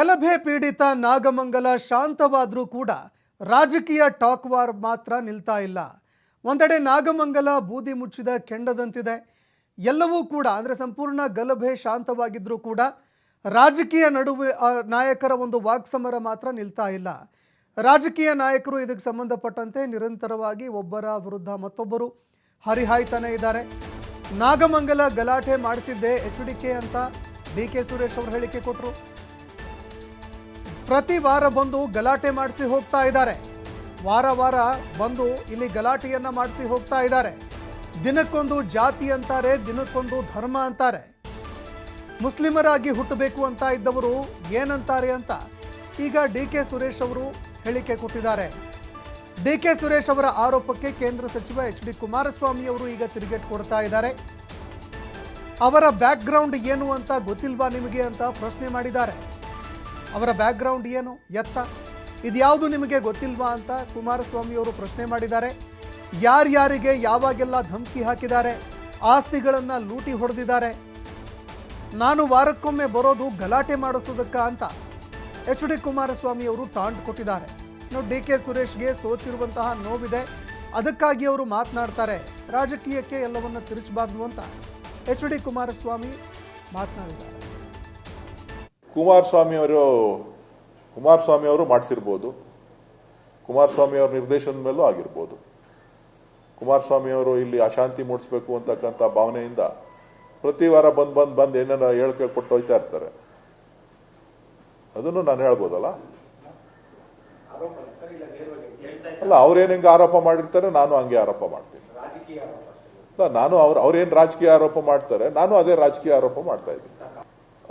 ಗಲಭೆ ಪೀಡಿತ ನಾಗಮಂಗಲ ಶಾಂತವಾದರೂ ಕೂಡ ರಾಜಕೀಯ ಟಾಕ್ ವಾರ್ ಮಾತ್ರ ನಿಲ್ತಾ ಇಲ್ಲ. ಒಂದೆಡೆ ನಾಗಮಂಗಲ ಬೂದಿ ಮುಚ್ಚಿದ ಕೆಂಡದಂತಿದೆ. ಎಲ್ಲವೂ ಕೂಡ ಅಂದರೆ ಸಂಪೂರ್ಣ ಗಲಭೆ ಶಾಂತವಾಗಿದ್ದರೂ ಕೂಡ ರಾಜಕೀಯ ನಡುವೆ ನಾಯಕರ ಒಂದು ವಾಕ್ಸಮರ ಮಾತ್ರ ನಿಲ್ತಾ ಇಲ್ಲ. ರಾಜಕೀಯ ನಾಯಕರು ಇದಕ್ಕೆ ಸಂಬಂಧಪಟ್ಟಂತೆ ನಿರಂತರವಾಗಿ ಒಬ್ಬರ ವಿರುದ್ಧ ಮತ್ತೊಬ್ಬರು ಹರಿಹಾಯ್ತಾನೆ ಇದ್ದಾರೆ. ನಾಗಮಂಗಲ ಗಲಾಟೆ ಮಾಡಿಸಿದ್ದೆ ಎಚ್ ಡಿ ಕೆ ಅಂತ ಡಿ ಕೆ ಸುರೇಶ್ ಅವರು ಹೇಳಿಕೆ ಕೊಟ್ಟರು ಪ್ರತಿ ವಾರ ಬಂದು ಗಲಾಟೆ ಮಾಡಿಸಿ ಹೋಗ್ತಾ ಇದ್ದಾರೆ. ವಾರ ವಾರ ಬಂದು ಇಲ್ಲಿ ಗಲಾಟೆಯನ್ನ ಮಾಡಿಸಿ ಹೋಗ್ತಾ ಇದ್ದಾರೆ. ದಿನಕ್ಕೊಂದು ಜಾತಿ ಅಂತಾರೆ, ದಿನಕ್ಕೊಂದು ಧರ್ಮ ಅಂತಾರೆ. ಮುಸ್ಲಿಮರಾಗಿ ಹುಟ್ಟಬೇಕು ಅಂತ ಇದ್ದವರು ಏನಂತಾರೆ ಅಂತ ಈಗ ಡಿ ಕೆ ಸುರೇಶ್ ಅವರು ಹೇಳಿಕೆ ಕೊಟ್ಟಿದ್ದಾರೆ. ಡಿ ಕೆ ಸುರೇಶ್ ಅವರ ಆರೋಪಕ್ಕೆ ಕೇಂದ್ರ ಸಚಿವ ಎಚ್ ಡಿ ಕುಮಾರಸ್ವಾಮಿ ಅವರು ಈಗ ತಿರುಗೇಟ್ ಕೊಡ್ತಾ ಇದ್ದಾರೆ. ಅವರ ಬ್ಯಾಕ್ಗ್ರೌಂಡ್ ಏನು ಅಂತ ಗೊತ್ತಿಲ್ವಾ ನಿಮಗೆ ಅಂತ ಪ್ರಶ್ನೆ ಮಾಡಿದ್ದಾರೆ. ಅವರ ಬ್ಯಾಕ್ಗ್ರೌಂಡ್ ಏನು, ಎತ್ತ, ಇದ್ಯಾವುದು ನಿಮಗೆ ಗೊತ್ತಿಲ್ವಾ ಅಂತ ಕುಮಾರಸ್ವಾಮಿ ಅವರು ಪ್ರಶ್ನೆ ಮಾಡಿದ್ದಾರೆ. ಯಾರ್ಯಾರಿಗೆ ಯಾವಾಗೆಲ್ಲ ಧಮಕಿ ಹಾಕಿದ್ದಾರೆ, ಆಸ್ತಿಗಳನ್ನು ಲೂಟಿ ಹೊಡೆದಿದ್ದಾರೆ. ನಾನು ವಾರಕ್ಕೊಮ್ಮೆ ಬರೋದು ಗಲಾಟೆ ಮಾಡಿಸೋದಕ್ಕ ಅಂತ ಎಚ್ ಡಿ ಕುಮಾರಸ್ವಾಮಿ ಅವರು ಟಾಂಟ್ ಕೊಟ್ಟಿದ್ದಾರೆ. ಇನ್ನು ಡಿ ಕೆ ಸುರೇಶ್ಗೆ ಸೋತಿರುವಂತಹ ನೋವಿದೆ. ಅದಕ್ಕಾಗಿ ಅವರು ಮಾತನಾಡ್ತಾರೆ. ರಾಜಕೀಯಕ್ಕೆ ಎಲ್ಲವನ್ನ ತಿರುಚಬಾರ್ದು ಅಂತ ಎಚ್ ಡಿ ಕುಮಾರಸ್ವಾಮಿ ಮಾತನಾಡಿದ್ದಾರೆ. ಕುಮಾರಸ್ವಾಮಿ ಅವರು ಕುಮಾರಸ್ವಾಮಿ ಅವರು ಮಾಡಿಸಿರ್ಬೋದು. ಕುಮಾರಸ್ವಾಮಿ ಅವ್ರ ನಿರ್ದೇಶನದ ಮೇಲೂ ಆಗಿರ್ಬೋದು. ಕುಮಾರಸ್ವಾಮಿ ಅವರು ಇಲ್ಲಿ ಅಶಾಂತಿ ಮೂಡಿಸ್ಬೇಕು ಅಂತಕ್ಕಂಥ ಭಾವನೆಯಿಂದ ಪ್ರತಿ ವಾರ ಬಂದು ಬಂದು ಬಂದು ಏನೇನೋ ಹೇಳಿಕೆ ಕೊಟ್ಟು ಹೋಯ್ತಾ ಇರ್ತಾರೆ. ಅದನ್ನು ನಾನು ಹೇಳ್ಬೋದಲ್ಲ? ಅಲ್ಲ ಅವ್ರೇನ್ ಹೆಂಗೆ ಆರೋಪ ಮಾಡಿರ್ತಾರೆ ನಾನು ಹಂಗೆ ಆರೋಪ ಮಾಡ್ತೀನಿ. ಅಲ್ಲ ನಾನು ಅವ್ರು ಅವ್ರೇನ್ ರಾಜಕೀಯ ಆರೋಪ ಮಾಡ್ತಾರೆ ನಾನು ಅದೇ ರಾಜಕೀಯ ಆರೋಪ ಮಾಡ್ತಾ ಇದ್ದೀನಿ.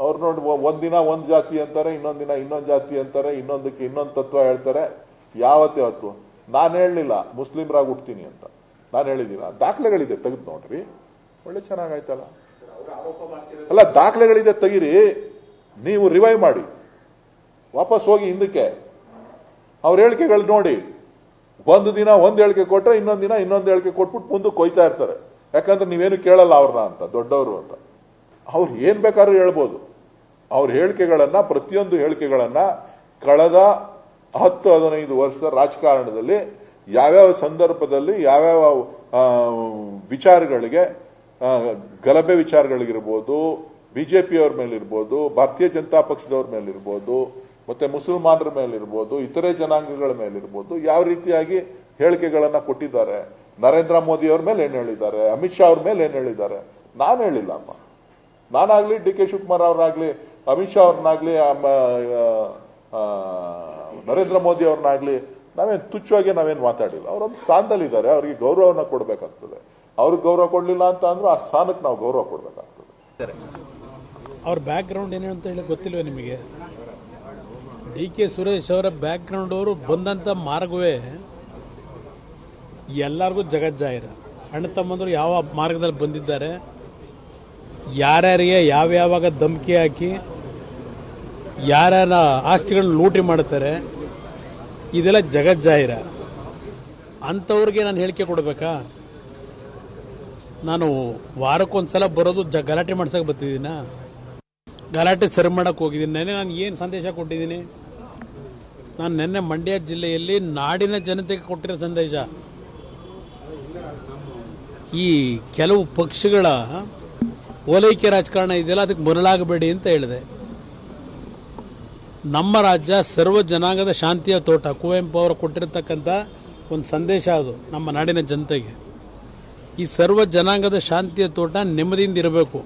ಅವ್ರು ನೋಡಿ ಒಂದಿನ ಒಂದ್ ಜಾತಿ ಅಂತಾರೆ ಇನ್ನೊಂದ್ ದಿನ ಇನ್ನೊಂದ್ ಜಾತಿ ಅಂತಾರೆ ಇನ್ನೊಂದಕ್ಕೆ ಇನ್ನೊಂದ್ ತತ್ವ ಹೇಳ್ತಾರೆ. ಯಾವತ್ತೇ ಹೊತ್ತು? ನಾನು ಹೇಳಲಿಲ್ಲ ಮುಸ್ಲಿಮ್ರಾಗಿ ಹುಟ್ತೀನಿ ಅಂತ. ನಾನು ಹೇಳಿದ್ದೀನ. ದಾಖಲೆಗಳಿದೆ ತೆಗೆದು ನೋಡ್ರಿ. ಒಳ್ಳೆ ಚೆನ್ನಾಗಾಯ್ತಲ್ಲ. ಅಲ್ಲ ದಾಖಲೆಗಳಿದೆ ತೆಗಿರಿ ನೀವು ರಿವೈವ್ ಮಾಡಿ. ವಾಪಸ್ ಹೋಗಿ ಹಿಂದಕ್ಕೆ. ಅವ್ರ ಹೇಳಿಕೆಗಳು ನೋಡಿ. ಒಂದು ದಿನ ಒಂದು ಹೇಳಿಕೆ ಕೊಟ್ಟರೆ ಇನ್ನೊಂದು ದಿನ ಇನ್ನೊಂದು ಹೇಳಿಕೆ ಕೊಟ್ಬಿಟ್ಟು ಮುಂದೆ ಕೊಯ್ತಾ ಇರ್ತಾರೆ. ಯಾಕಂದ್ರೆ ನೀವೇನು ಕೇಳಲ್ಲ ಅವ್ರನ್ನ ಅಂತ, ದೊಡ್ಡವರು ಅಂತ. ಅವ್ರು ಏನು ಬೇಕಾದ್ರೂ ಹೇಳ್ಬೋದು. ಅವ್ರ ಹೇಳಿಕೆಗಳನ್ನು, ಪ್ರತಿಯೊಂದು ಹೇಳಿಕೆಗಳನ್ನು ಕಳೆದ ಹತ್ತು, ಹದಿನೈದು ವರ್ಷದ ರಾಜಕಾರಣದಲ್ಲಿ ಯಾವ್ಯಾವ ಸಂದರ್ಭದಲ್ಲಿ ಯಾವ್ಯಾವ ವಿಚಾರಗಳಿಗೆ ಗಲಭೆ ವಿಚಾರಗಳಿಗಿರ್ಬೋದು ಪಿಯವ್ರ ಮೇಲಿರ್ಬೋದು, ಭಾರತೀಯ ಜನತಾ ಪಕ್ಷದವ್ರ ಮೇಲಿರ್ಬೋದು ಮತ್ತೆ ಮುಸಲ್ಮಾನರ ಮೇಲಿರ್ಬೋದು, ಇತರೆ ಜನಾಂಗಗಳ ಮೇಲಿರ್ಬೋದು, ಯಾವ ರೀತಿಯಾಗಿ ಹೇಳಿಕೆಗಳನ್ನ ಕೊಟ್ಟಿದ್ದಾರೆ? ನರೇಂದ್ರ ಮೋದಿ ಅವ್ರ ಮೇಲೆ ಏನ್ ಹೇಳಿದ್ದಾರೆ? ಅಮಿತ್ ಶಾ ಅವ್ರ ಮೇಲೆ ಏನ್ ಹೇಳಿದ್ದಾರೆ? ನಾನು ಹೇಳಿಲ್ಲ ಅಮ್ಮ. ನಾನಾಗ್ಲಿ ಡಿ ಕೆ ಶಿವಕುಮಾರ್ ಅವ್ರನ್ನಾಗ್ಲಿ ಅಮಿತ್ ಶಾ ಅವ್ರನ್ನಾಗ್ಲಿ ನರೇಂದ್ರ ಮೋದಿ ಅವ್ರನ್ನಾಗ್ಲಿ ನಾವೇನ್ ತುಚ್ಛವಾಗಿ ನಾವೇನ್ ಮಾತಾಡಿಲ್ಲ. ಅವರೊಂದು ಸ್ಥಾನದಲ್ಲಿದ್ದಾರೆ, ಅವ್ರಿಗೆ ಗೌರವನ ಕೊಡಬೇಕಾಗ್ತದೆ. ಅವ್ರಿಗೆ ಗೌರವ ಕೊಡಲಿಲ್ಲ ಅಂತ ಅಂದ್ರೆ ಆ ಸ್ಥಾನಕ್ಕೆ ನಾವು ಗೌರವ ಕೊಡಬೇಕಾಗ್ತದೆ. ಅವ್ರ ಬ್ಯಾಕ್ಗ್ರೌಂಡ್ ಏನು ಅಂತ ಹೇಳಿ ಗೊತ್ತಿಲ್ವೇ ನಿಮಗೆ? ಡಿ ಕೆ ಸುರೇಶ್ ಅವರ ಬ್ಯಾಕ್ಗ್ರೌಂಡ್ ಅವರು ಬಂದಂಥ ಮಾರ್ಗವೇ ಎಲ್ಲರಿಗೂ ಜಗಜ್ಜಾಹಿರ. ಅಣ್ಣ ತಮ್ಮಂದರು ಯಾವ ಮಾರ್ಗದಲ್ಲಿ ಬಂದಿದ್ದಾರೆ, ಯಾರ್ಯಾರಿಗೆ ಯಾವ್ಯಾವಾಗ ಧಮಕಿ ಹಾಕಿ, ಯಾರ್ಯಾರ ಆಸ್ತಿಗಳನ್ನ ಲೂಟಿ ಮಾಡ್ತಾರೆ ಇದೆಲ್ಲ ಜಗಜ್ಜಾಹಿರ. ಅಂಥವ್ರಿಗೆ ನಾನು ಹೇಳಿಕೆ ಕೊಡಬೇಕಾ? ನಾನು ವಾರಕ್ಕೊಂದ್ಸಲ ಬರೋದು ಜ ಗಲಾಟೆ ಮಾಡ್ಸೋಕೆ ಬರ್ತಿದ್ದೀನಾ? ಗಲಾಟೆ ಸರಿ ಮಾಡೋಕ್ಕೆ ಹೋಗಿದ್ದೀನಿ. ನಾನು ಏನು ಸಂದೇಶ ಕೊಟ್ಟಿದ್ದೀನಿ? ನಾನು ನಿನ್ನೆ ಮಂಡ್ಯ ಜಿಲ್ಲೆಯಲ್ಲಿ ನಾಡಿನ ಜನತೆಗೆ ಕೊಟ್ಟಿರೋ ಸಂದೇಶ. ಈ ಕೆಲವು ಪಕ್ಷಗಳ ಓಲೈಕೆ ರಾಜಕಾರಣ ಇದೆಯಲ್ಲ, ಅದಕ್ಕೆ ಮರಳಾಗಬೇಡಿ ಅಂತ ಹೇಳಿದೆ. ನಮ್ಮ ರಾಜ್ಯ ಸರ್ವ ಜನಾಂಗದ ಶಾಂತಿಯ ತೋಟ. ಕುವೆಂಪು ಅವರು ಕೊಟ್ಟಿರತಕ್ಕಂಥ ಒಂದು ಸಂದೇಶ ಅದು, ನಮ್ಮ ನಾಡಿನ ಜನತೆಗೆ. ಈ ಸರ್ವ ಜನಾಂಗದ ಶಾಂತಿಯ ತೋಟ ನೆಮ್ಮದಿಯಿಂದ ಇರಬೇಕು.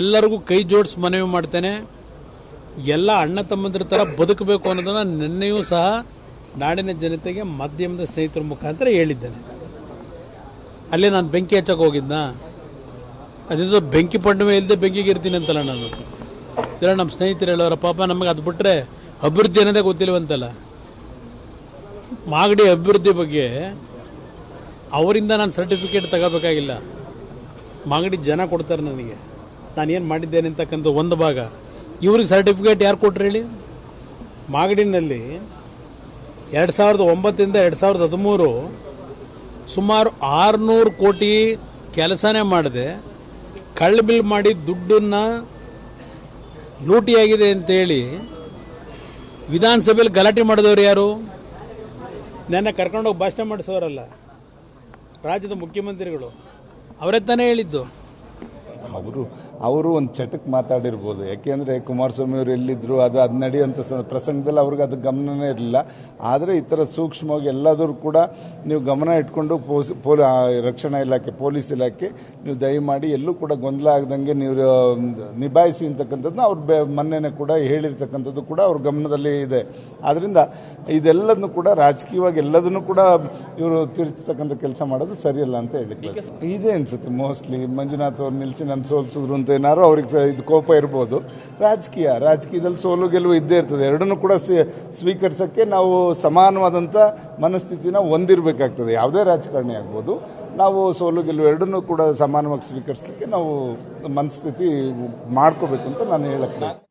ಎಲ್ಲರಿಗೂ ಕೈ ಜೋಡಿಸಿ ಮನವಿ ಮಾಡ್ತೇನೆ. ಎಲ್ಲ ಅಣ್ಣ ತಮ್ಮಂದ್ರ ಥರ ಬದುಕಬೇಕು ಅನ್ನೋದನ್ನ ನಿನ್ನೆಯೂ ಸಹ ನಾಡಿನ ಜನತೆಗೆ ಮಾಧ್ಯಮದ ಸ್ನೇಹಿತರ ಮುಖಾಂತರ ಹೇಳಿದ್ದೇನೆ. ಅಲ್ಲಿ ನಾನು ಬೆಂಕಿ ಹಚ್ಚಕ್ಕೆ ಹೋಗಿದ್ದ ಅದರಿಂದ ಬೆಂಕಿ ಪಂಡಮೆ ಇಲ್ಲದೆ ಬೆಂಕಿಗೆ ಇರ್ತೀನಿ ಅಂತಲ್ಲ ನಾನು. ಇಲ್ಲ ನಮ್ಮ ಸ್ನೇಹಿತರು ಹೇಳೋರ, ಪಾಪ ನಮಗೆ ಅದು ಬಿಟ್ಟರೆ ಅಭಿವೃದ್ಧಿ ಅನ್ನೋದೇ ಗೊತ್ತಿಲ್ಲವಂತಲ್ಲ ಮಾಗಡಿ ಅಭಿವೃದ್ಧಿ ಬಗ್ಗೆ ಅವರಿಂದ ನಾನು ಸರ್ಟಿಫಿಕೇಟ್ ತಗೋಬೇಕಾಗಿಲ್ಲ. ಮಾಗಡಿ ಜನ ಕೊಡ್ತಾರೆ ನನಗೆ. ನಾನು ಏನು ಮಾಡಿದ್ದೇನೆ ಅಂತಕ್ಕಂಥ ಒಂದು ಭಾಗ. ಇವ್ರಿಗೆ ಸರ್ಟಿಫಿಕೇಟ್ ಯಾರು ಕೊಟ್ರು ಹೇಳಿ? ಮಾಗಡಿನಲ್ಲಿ ಎರಡು ಸಾವಿರದ ಒಂಬತ್ತರಿಂದ ಎರಡು ಸಾವಿರದ ಹದಿಮೂರು ಸುಮಾರು ಆರುನೂರು ಕೋಟಿ ಕೆಲಸನೇ ಮಾಡಿದೆ. ಕಳ್ಳ ಬಿಲ್ ಮಾಡಿ ದುಡ್ಡನ್ನು ಲೂಟಿಯಾಗಿದೆ ಅಂತೇಳಿ ವಿಧಾನಸಭೆಯಲ್ಲಿ ಗಲಾಟೆ ಮಾಡಿದವರು ಯಾರು? ನನ್ನ ಕರ್ಕೊಂಡೋಗಿ ಭಾಷಣ ಮಾಡಿಸೋರಲ್ಲ, ರಾಜ್ಯದ ಮುಖ್ಯಮಂತ್ರಿಗಳು. ಅವರೇ ತಾನೇ ಹೇಳಿದ್ದು. ಅವರು ಅವರು ಒಂದು ಚಟಕ್ಕೆ ಮಾತಾಡಿರ್ಬೋದು. ಯಾಕೆಂದರೆ ಕುಮಾರಸ್ವಾಮಿ ಅವರು ಎಲ್ಲಿದ್ದರು ಅದು ಅದು ನಡೆಯುವಂಥ ಪ್ರಸಂಗದಲ್ಲಿ ಅವ್ರಿಗೆ ಅದು ಗಮನನೇ ಇರಲಿಲ್ಲ. ಆದರೆ ಈ ಥರ ಸೂಕ್ಷ್ಮವಾಗಿ ಎಲ್ಲಾದರೂ ಕೂಡ ನೀವು ಗಮನ ಇಟ್ಕೊಂಡು ಪೋಸ್ ಪೋಲಿ ರಕ್ಷಣಾ ಇಲಾಖೆ ಪೊಲೀಸ್ ಇಲಾಖೆ ನೀವು ದಯಮಾಡಿ ಎಲ್ಲೂ ಕೂಡ ಗೊಂದಲ ಆಗದಂಗೆ ನೀವು ನಿಭಾಯಿಸಿ ಅಂತಕ್ಕಂಥದ್ದನ್ನ ಅವ್ರು ಬೆ ಮೊನ್ನೆನೇ ಕೂಡ ಹೇಳಿರ್ತಕ್ಕಂಥದ್ದು ಕೂಡ ಅವ್ರ ಗಮನದಲ್ಲಿ ಇದೆ. ಆದ್ದರಿಂದ ಇದೆಲ್ಲದನ್ನು ಕೂಡ ರಾಜಕೀಯವಾಗಿ ಎಲ್ಲದನ್ನು ಕೂಡ ಇವರು ತಿರುಚತಕ್ಕಂಥ ಕೆಲಸ ಮಾಡೋದು ಸರಿಯಲ್ಲ ಅಂತ ಹೇಳಿಕ್ಕೆ ಇದೆ ಅನಿಸುತ್ತೆ ಮೋಸ್ಟ್ಲಿ. ಮಂಜುನಾಥ್ ಅವ್ರು ನಿಲ್ಲಿಸಿ ನಾನು ಸೋಲ್ಸಿದ್ರು ಅಂತ ಏನಾದ್ರು ಅವ್ರಿಗೆ ಇದು ಕೋಪ ಇರ್ಬೋದು. ರಾಜಕೀಯ, ರಾಜಕೀಯದಲ್ಲಿ ಸೋಲು ಗೆಲುವು ಇದ್ದೇ ಇರ್ತದೆ. ಎರಡನ್ನೂ ಕೂಡ ಸ್ವೀಕರಿಸಕ್ಕೆ ನಾವು ಸಮಾನವಾದಂಥ ಮನಸ್ಥಿತಿನ ಹೊಂದಿರಬೇಕಾಗ್ತದೆ. ಯಾವುದೇ ರಾಜಕಾರಣಿ ಆಗ್ಬೋದು. ನಾವು ಸೋಲು ಗೆಲುವು ಎರಡನ್ನೂ ಕೂಡ ಸಮಾನವಾಗಿ ಸ್ವೀಕರಿಸಲಿಕ್ಕೆ ನಾವು ಮನಸ್ಥಿತಿ ಮಾಡ್ಕೋಬೇಕು ಅಂತ ನಾನು ಹೇಳಕ್ಕೆ